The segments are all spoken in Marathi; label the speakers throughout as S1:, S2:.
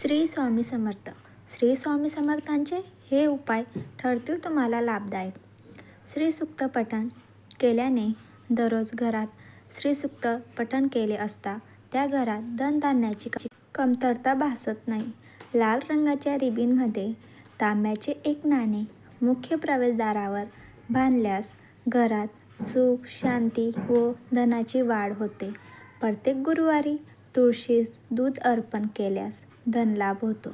S1: श्री स्वामी समर्थ. श्री स्वामी समर्थांचे हे उपाय ठरतील तुम्हाला लाभदायक. श्री सुक्त पठण केल्याने दररोज घरात श्री सुक्त पठण केले असता त्या घरात धनधान्याची कमतरता भासत नाही. लाल रंगाच्या रिबीनमध्ये तांब्याचे एक नाणे मुख्य प्रवेशद्वारावर बांधल्यास घरात सुख शांती व धनाची वाढ होते. प्रत्येक गुरुवारी तुळशीस दूध अर्पण केल्यास धनलाभ होतो.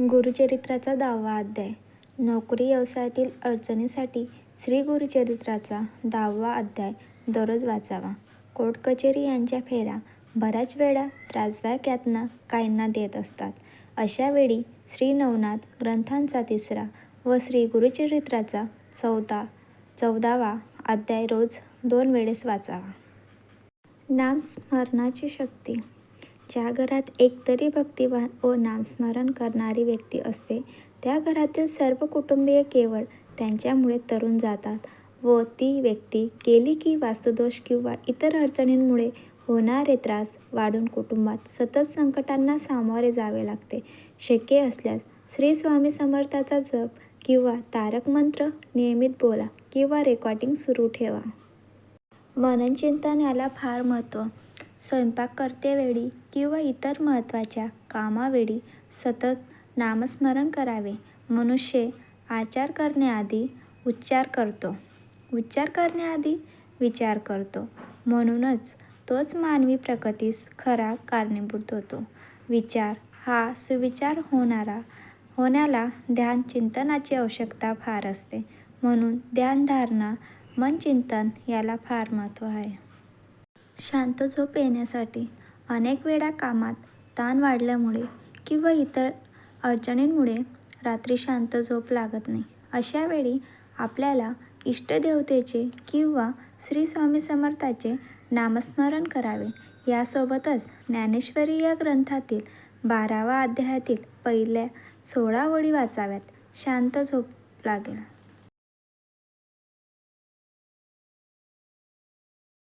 S1: गुरुचरित्राचा दहावा अध्याय. नोकरी व्यवसायातील अडचणीसाठी श्री गुरुचरित्राचा दहावा अध्याय दररोज वाचावा. कोर्ट कचेरी यांच्या फेऱ्या बऱ्याच वेळा त्रासदायक यातना काहींना देत असतात. अशा वेळी श्री नवनाथ ग्रंथांचा तिसरा व श्री गुरुचरित्राचा चौदा चौदावा अध्याय रोज दोन वेळेस वाचावा. नामस्मरणाची शक्ती. ज्या घरात एकतरी भक्तिवान व नामस्मरण करणारी व्यक्ती असते त्या घरातील सर्व कुटुंबीय केवळ त्यांच्यामुळे तरुण जातात व ती व्यक्ती गेली की वास्तुदोष किंवा इतर अडचणींमुळे होणारे त्रास वाढून कुटुंबात सतत संकटांना सामोरे जावे लागते. शक्य असल्यास श्री स्वामी समर्थाचा जप किंवा तारक मंत्र नियमित बोला किंवा रेकॉर्डिंग सुरू ठेवा. मननचिंतन याला फार महत्त्व. स्वयंपाक करतेवेळी किंवा इतर महत्त्वाच्या कामावेळी सतत नामस्मरण करावे. मनुष्य आचार करण्याआधी उच्चार करतो. उच्चार करण्याआधी विचार करतो. म्हणूनच तोच मानवी प्रगतीस खरा कारणीभूत होतो. विचार हा सुविचार होणारा होण्याला ध्यान चिंतनाची आवश्यकता फार असते. म्हणून ध्यानधारणा मनचिंतन याला फार महत्त्व आहे. शांत झोप येण्यासाठी अनेक वेळा कामात ताण वाढल्यामुळे किंवा इतर अडचणींमुळे रात्री शांत झोप लागत नाही. अशा वेळी आपल्याला इष्टदेवतेचे किंवा श्री स्वामी समर्थाचे नामस्मरण करावे. यासोबतच ज्ञानेश्वरी या ग्रंथातील बारावा अध्यायातील पहिल्या सोळा ओळी वाचाव्यात. शांत झोप लागेल.